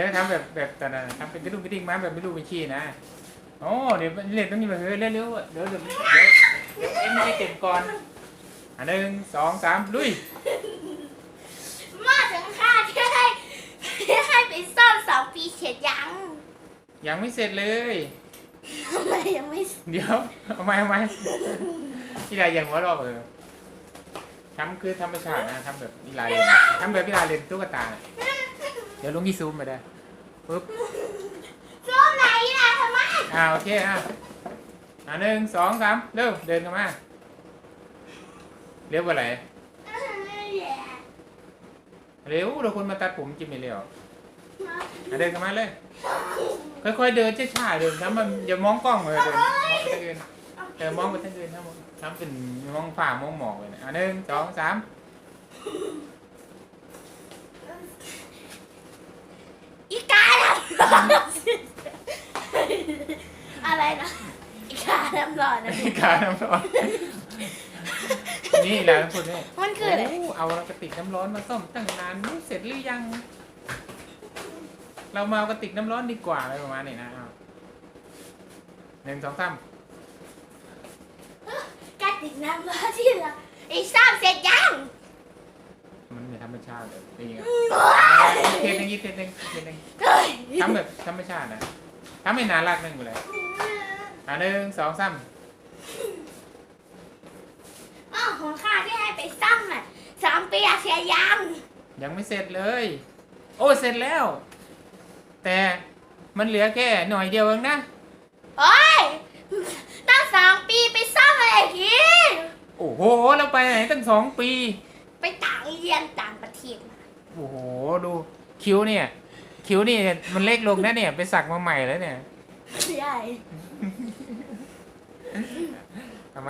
อันนี้ทำแบบแบบแต่ละทำเป็นกระดุมกระดิ่งมาแบบไม่รู้เป็นขี้นะโอ้เดี๋ยวเรียนต้องมีแบบเฮ้ยเร็วๆเดี๋ยวเดี๋ยวเดี๋ยวเดี๋ยวเอ็มไม่ได้เก็บก่อนอันหนึ่งสองสามลุยมาถึงค่าที่ให้ที่ให้ไปซ่อมสองปีเสร็จยัง ยังไม่เสร็จเลยทำไมยังไม่เดี๋ยวเอาไหมเอาไหมพี่ลายยังหัวเราะเออทำคือธรรมชาตินะทำแบบพี่ลายเล่นทำแบบพี่ลายเล่นตุ๊กตาน่ะ เดี๋ยวลุงยี่ซูมไปได้ปุ๊บซ่อมไหนล่ะทำไมอ่าโอเคอะอ่าหนึ่งสองสามเร็วเดินเข้ามาเร็วกว่าไหนเร็วเราคนมาตัดผมจิมไม่เร็วอะเดินเข้ามาเลย ค่อยๆเดินช้าๆเดินทำมันอย่ามองกล้องเลยเดินมองไปทางอื่นเออมองไปทางอื่นทำทำเป็นมองฝ่ามองหมอกเลยนะอะหนึ่งสองสาม อีกาน้ำร้ อนอะไรนะอีกาน้ำร้อนนะนี่การน้ำร้อน นี่แหละทุกคนนี่มันคืออะไร โเอากระติกน้ำร้อนมาต้มตั้งนานไม่เสร็จหรือยัง เรามาเอากระติกน้ำร้อนดีกว่าอะไรประมาณนี้นะเอาหนึ่งสองสามกระติกน้ำร้อนที่เราไอ้ซ่อมเสร็จยังมันไม่ธรรมชาติเลยเป็นยังไงโอ๊ย เทนหนึ่งยี่เทนหนึ่งเทนหนึ่งเฮ้ยทำแบบธรรมชาตินะทำให้น่ารักหนึ่งไปเลยอะหนึ่งสองสามอ้าวของข้าที่ให้ไปซ่อมอะสองปีอะเสียยังยังไม่เสร็จเลย โอ้เสร็จแล้ว แต่มันเหลือแค่หน่อยเดียวเองนะโอ้ยตั้งสองปีไปซ่อมอะไรทีโอ้โหเราไปไหนตั้งสองปี ไปต่างเรียนต่างประเทศมาโอ้โหดู คิ้วเนี่ย คิ้วนี่มันเล็กลงนะเนี่ย ไปสักมาใหม่แล้วเนี่ยใช่